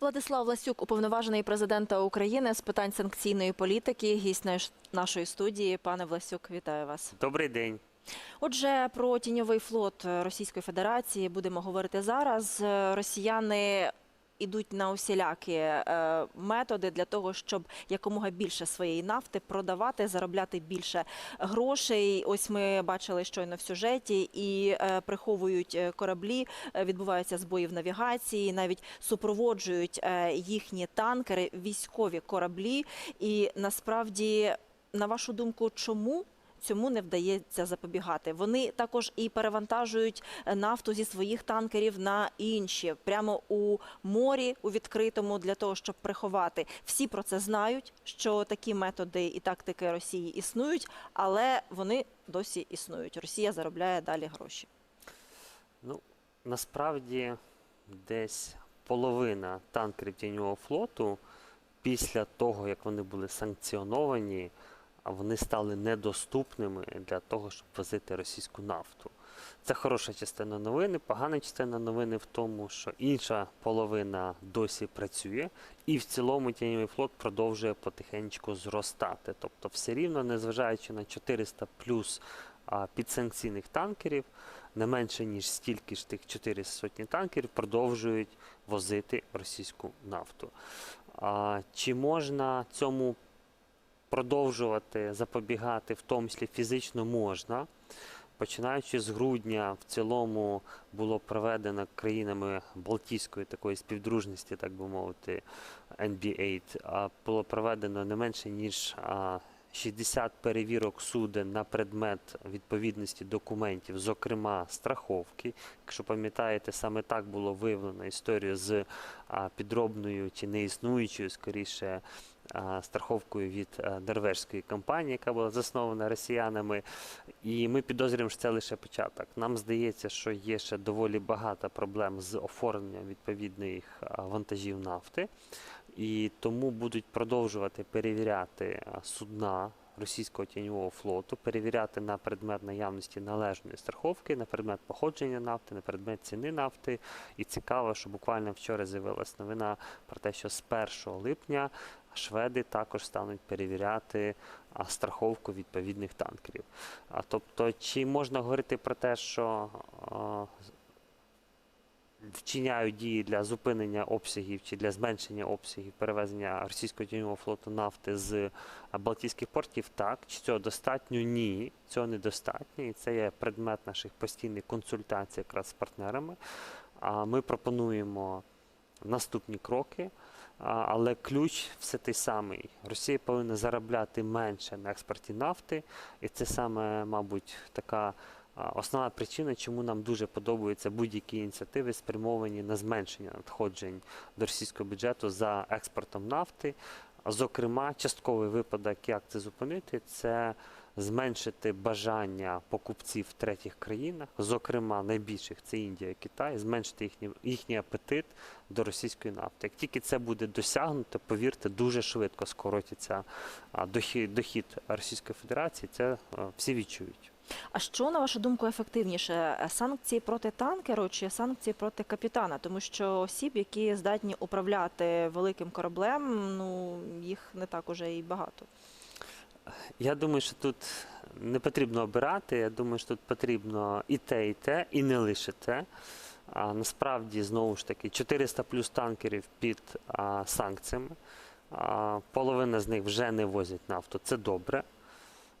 Владислав Ласюк, уповноважений президента України з питань санкційної політики, гість нашої студії. Пане Власюк, вітаю вас. Добрий день. Отже, про тіньовий флот Російської Федерації будемо говорити зараз. Росіяни ідуть на усілякі е, методи для того, щоб якомога більше своєї нафти продавати, заробляти більше грошей. Ось ми бачили щойно в сюжеті і е, приховують е, кораблі, відбуваються збої в навігації, навіть супроводжують їхні танкери, військові кораблі. І насправді, на вашу думку, чому? Цьому не вдається запобігати. Вони також і перевантажують е, нафту зі своїх танкерів на інші, прямо у морі, у відкритому, для того, щоб приховати. Всі про це знають, що такі методи і тактики Росії існують, але вони досі існують. Росія заробляє далі гроші. Ну, насправді десь половина танкерів тіньового флоту після того, як вони були санкціоновані, вони стали недоступними для того, щоб возити російську нафту. Це хороша частина новини. Погана частина новини в тому, що інша половина досі працює, і в цілому тіньовий флот продовжує потихеньку зростати. Тобто, все рівно, незважаючи на 400 плюс підсанкційних танкерів, не менше ніж стільки ж тих 400 сотні танкерів продовжують возити російську нафту. А, чи можна цьому продовжувати запобігати, в тому числі фізично можна? Починаючи з грудня, в цілому було проведено країнами Балтійської такої співдружності, так би мовити, NBA, а, було проведено не менше ніж а, 60 перевірок суден на предмет відповідності документів, зокрема страховки. Якщо пам'ятаєте, саме так було виявлено історію з підробною чи неіснуючою, скоріше, страховкою від а, норвежської компанії, яка була заснована росіянами. І ми підозрюємо, що це лише початок. Нам здається, що є ще доволі багато проблем з оформленням відповідних вантажів нафти. І тому будуть продовжувати перевіряти судна російського тіньового флоту, перевіряти на предмет наявності належної страховки, на предмет походження нафти, на предмет ціни нафти. І цікаво, що буквально вчора з'явилась новина про те, що з 1 липня шведи також стануть перевіряти страховку відповідних танкерів. А тобто, чи можна говорити про те, що вчиняють дії для зупинення обсягів чи для зменшення обсягів перевезення російського тіньового флоту нафти з Балтійських портів, так. Чи цього достатньо? Ні, цього недостатньо. І це є предмет наших постійних консультацій якраз з партнерами. А ми пропонуємо наступні кроки. Але ключ все той самий. Росія повинна заробляти менше на експорті нафти, і це саме, мабуть, така основна причина, чому нам дуже подобаються будь-які ініціативи, спрямовані на зменшення надходжень до російського бюджету за експортом нафти. Зокрема, частковий випадок, як це зупинити, це зменшити бажання покупців в третіх країнах, зокрема найбільших це Індія, Китай, зменшити їхній, їхній апетит до російської нафти. Як тільки це буде досягнуто, повірте, дуже швидко скоротиться дохід, дохід Російської Федерації. Це всі відчують. А що на вашу думку ефективніше? Санкції проти танкеру чи санкції проти капітана? Тому що осіб, які здатні управляти великим кораблем, ну їх не так уже і багато. Я думаю, що тут не потрібно обирати. Я думаю, що тут потрібно і те, і те, і не лише те. А, насправді, знову ж таки, 400 плюс танкерів під а, санкціями. А, половина з них вже не возять нафту. Це добре.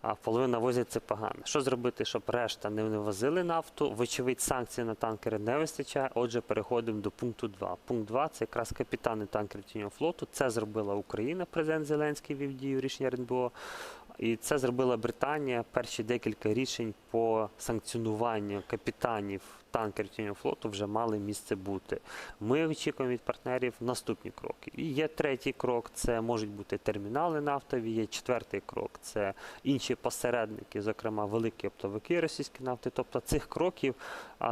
А половина возять це погано. Що зробити, щоб решта не возили нафту? Вочевидь, санкцій на танкери не вистачає. Отже, переходимо до пункту 2. Пункт 2 це якраз капітани танкерів тіньового флоту. Це зробила Україна. Президент Зеленський вів дію рішення РНБО. І це зробила Британія. Перші декілька рішень по санкціонуванню капітанів танкерів тіньового флоту вже мали місце бути. Ми очікуємо від партнерів наступні кроки. І є третій крок це можуть бути термінали нафтові. Є четвертий крок це інші посередники, зокрема великі оптовики російської нафти. Тобто цих кроків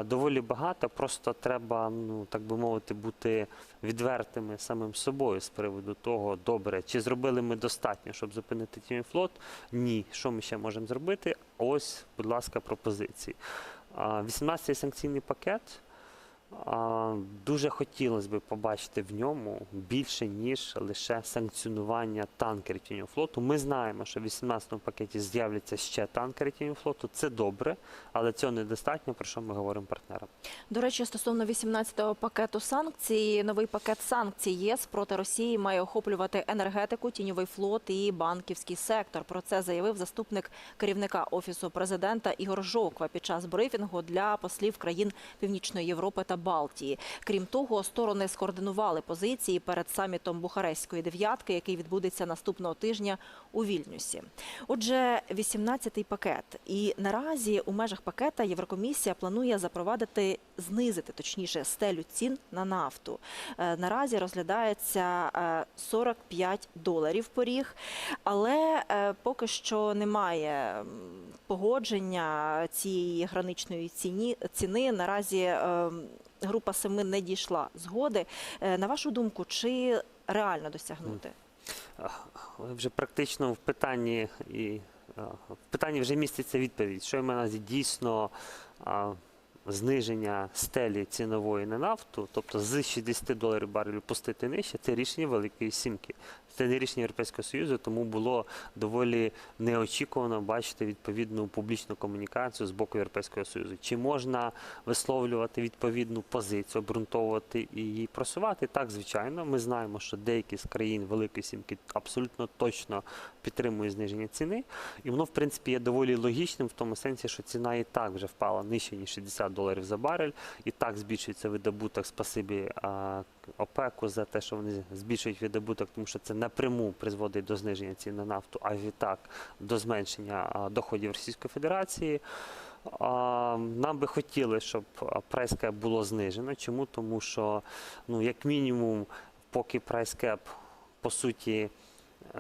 доволі багато. Просто треба, ну так би мовити, бути відвертими самим собою з приводу того, добре, чи зробили ми достатньо, щоб зупинити тінь флот? Ні. Що ми ще можемо зробити? Ось, будь ласка, пропозиції. А, 18-й санкційний пакет. Дуже хотілося б побачити в ньому більше, ніж лише санкціонування танкерів тіньового флоту. Ми знаємо, що в 18-му пакеті з'являться ще танкери тіньового флоту. Це добре, але цього недостатньо, про що ми говоримо партнерам. До речі, стосовно 18-го пакету санкцій, новий пакет санкцій ЄС проти Росії має охоплювати енергетику, тіньовий флот і банківський сектор. Про це заявив заступник керівника офісу президента Ігор Жоква під час брифінгу для послів країн Північної Європи та Балтії. Крім того, сторони скоординували позиції перед самітом Бухарестської дев'ятки, який відбудеться наступного тижня у Вільнюсі. Отже, 18-й пакет. І наразі у межах пакета Єврокомісія планує запровадити, знизити точніше стелю цін на нафту. Е, Наразі розглядається е, 45 доларів поріг, але е, поки що немає погодження цієї граничної ціні. Наразі е, група семи не дійшла згоди. Е, На вашу думку, чи реально досягнути? Ви вже практично в питанні і в питанні вже міститься відповідь, що я маю на дійсно зниження стелі цінової на нафту, тобто з 60 доларів барелю пустити нижче, це рішення Великої Сімки. Це не рішення Європейського Союзу, тому було доволі неочікувано бачити відповідну публічну комунікацію з боку Європейського Союзу. Чи можна висловлювати відповідну позицію, обґрунтовувати і її просувати? Так, звичайно, ми знаємо, що деякі з країн Великої Сімки абсолютно точно підтримують зниження ціни, і воно, в принципі, є доволі логічним в тому сенсі, що ціна і так вже впала нижче ніж 60 доларів за барель, і так збільшується видобуток. Спасибі ОПЕКу за те, що вони збільшують видобуток, тому що це напряму призводить до зниження цін на нафту, а відтак до зменшення доходів Російської Федерації. Нам би хотіли, щоб прайскеп було знижено. Чому? Тому що, ну, як мінімум, поки прайскеп, по суті,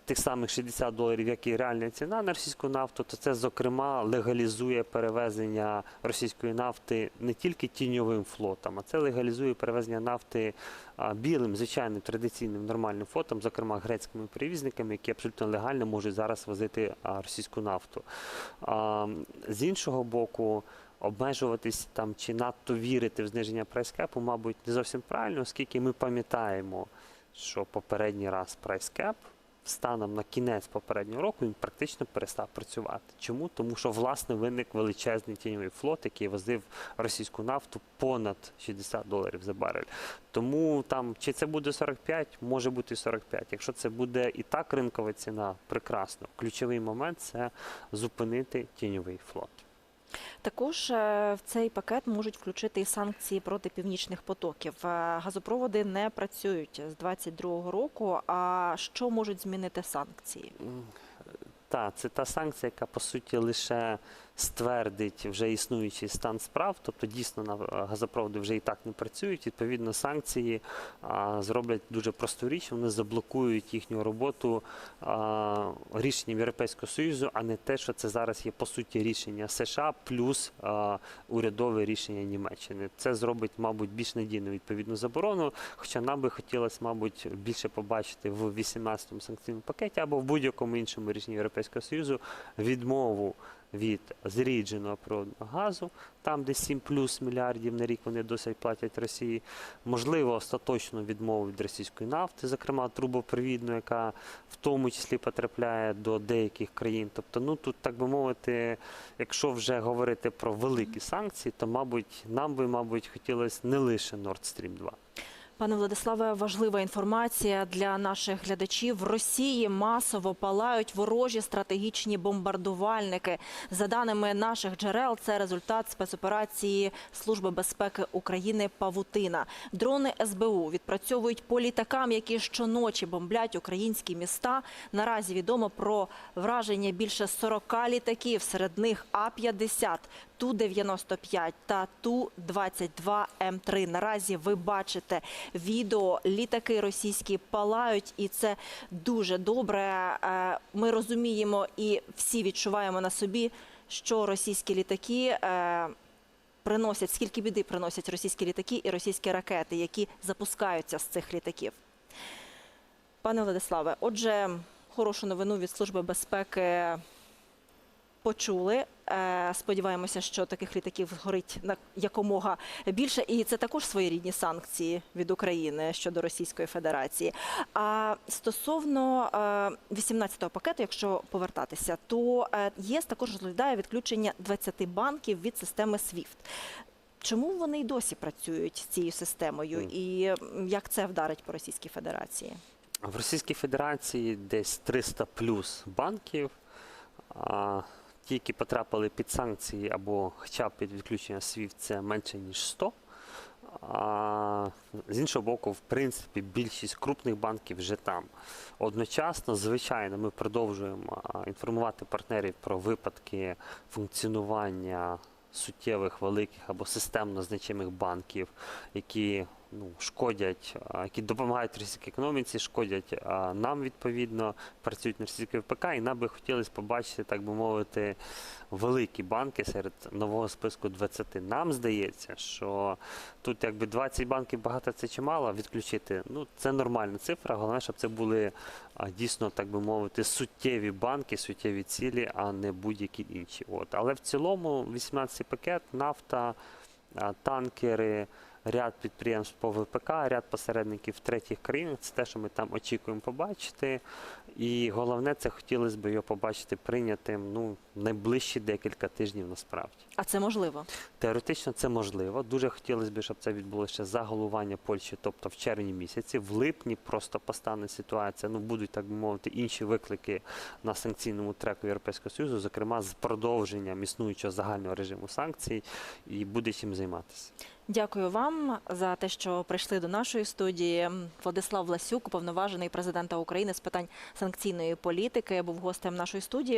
тих самих 60 доларів, як і реальна ціна на російську нафту, то це, зокрема, легалізує перевезення російської нафти не тільки тіньовим флотом, а це легалізує перевезення нафти білим, звичайним, традиційним нормальним флотом, зокрема грецькими перевізниками, які абсолютно легально можуть зараз возити російську нафту. З іншого боку, обмежуватись там чи надто вірити в зниження прайскепу, мабуть, не зовсім правильно, оскільки ми пам'ятаємо, що попередній раз прайскеп станом на кінець попереднього року він практично перестав працювати. Чому? Тому що власне виник величезний тіньовий флот, який возив російську нафту понад 60 доларів за барель. Тому там чи це буде 45, може бути і 45. Якщо це буде і так ринкова ціна, прекрасно. Ключовий момент це зупинити тіньовий флот. Також е, в цей пакет можуть включити і санкції проти північних потоків. Е, Газопроводи не працюють з 22-го року. А що можуть змінити санкції? Так, це та санкція, яка по суті лише ствердить вже існуючий стан справ, тобто дійсно на е, газопроводи вже і так не працюють. Відповідно, санкції а, зроблять дуже просту річ, вони заблокують їхню роботу а, рішенням Європейського Союзу, а не те, що це зараз є по суті рішення США плюс а, урядове рішення Німеччини. Це зробить, мабуть, більш надійну відповідну заборону. Хоча нам би хотілося, мабуть, більше побачити в 18-му санкційному пакеті або в будь-якому іншому рішенні Європейського Союзу відмову від зрідженого природного газу, там де 7 плюс мільярдів на рік вони досить платять Росії. Можливо, остаточну відмову від російської нафти, зокрема трубопровідну, яка в тому числі потрапляє до деяких країн. Тобто, ну тут, так би мовити, якщо вже говорити про великі санкції, то, мабуть, нам би, мабуть, хотілося не лише Nord Stream 2. Пане Владиславе, важлива інформація для наших глядачів. В Росії масово палають ворожі стратегічні бомбардувальники. За даними наших джерел, це результат спецоперації Служби безпеки України Павутина. Дрони СБУ відпрацьовують по літакам, які щоночі бомблять українські міста. Наразі відомо про враження більше 40 літаків, серед них А-50, Ту-95 та Ту-22М3. Наразі ви бачите відео, літаки російські палають, і це дуже добре. Е, Ми розуміємо і всі відчуваємо на собі, що російські літаки е, приносять, скільки біди приносять російські літаки і російські ракети, які запускаються з цих літаків. Пане Владиславе, отже, хорошу новину від Служби безпеки почули. Е, Сподіваємося, що таких літаків згорить на якомога більше, і це також своєрідні санкції від України щодо Російської Федерації. А стосовно 18-го пакету, якщо повертатися, то е, ЄС також розглядає відключення 20 банків від системи SWIFT. Чому вони й досі працюють з цією системою, і як це вдарить по Російській Федерації? В Російській Федерації десь 300 плюс банків. Ті, які потрапили під санкції або хоча б під відключення SWIFT, це менше ніж 100. А, з іншого боку, в принципі, більшість крупних банків вже там. Одночасно, звичайно, ми продовжуємо інформувати партнерів про випадки функціонування суттєвих великих або системно значимих банків, які ну, шкодять, які допомагають російській економіці, шкодять нам відповідно, працюють на російській ВПК, і нам би хотілося побачити, так би мовити, великі банки серед нового списку 20. Нам здається, що тут якби 20 банків багато це чи мало відключити. Ну це нормальна цифра. Головне, щоб це були дійсно, так би мовити, суттєві банки, суттєві цілі, а не будь-які інші. От. Але в цілому 18 пакет, нафта, танкери. Ряд підприємств по ВПК, ряд посередників третіх країнах. Це те, що ми там очікуємо побачити. І головне, це хотілося б його побачити прийнятим ну, найближчі декілька тижнів насправді. А це можливо? Теоретично це можливо. Дуже хотілося б, щоб це відбулося ще за головування Польщі, тобто в червні місяці. В липні просто постане ситуація. Ну будуть так би мовити інші виклики на санкційному треку Європейського Союзу, зокрема з продовженням існуючого загального режиму санкцій, і буде чим займатися. Дякую вам за те, що прийшли до нашої студії. Владислав Власюк, уповноважений президента України з питань санкційної політики, був гостем нашої студії.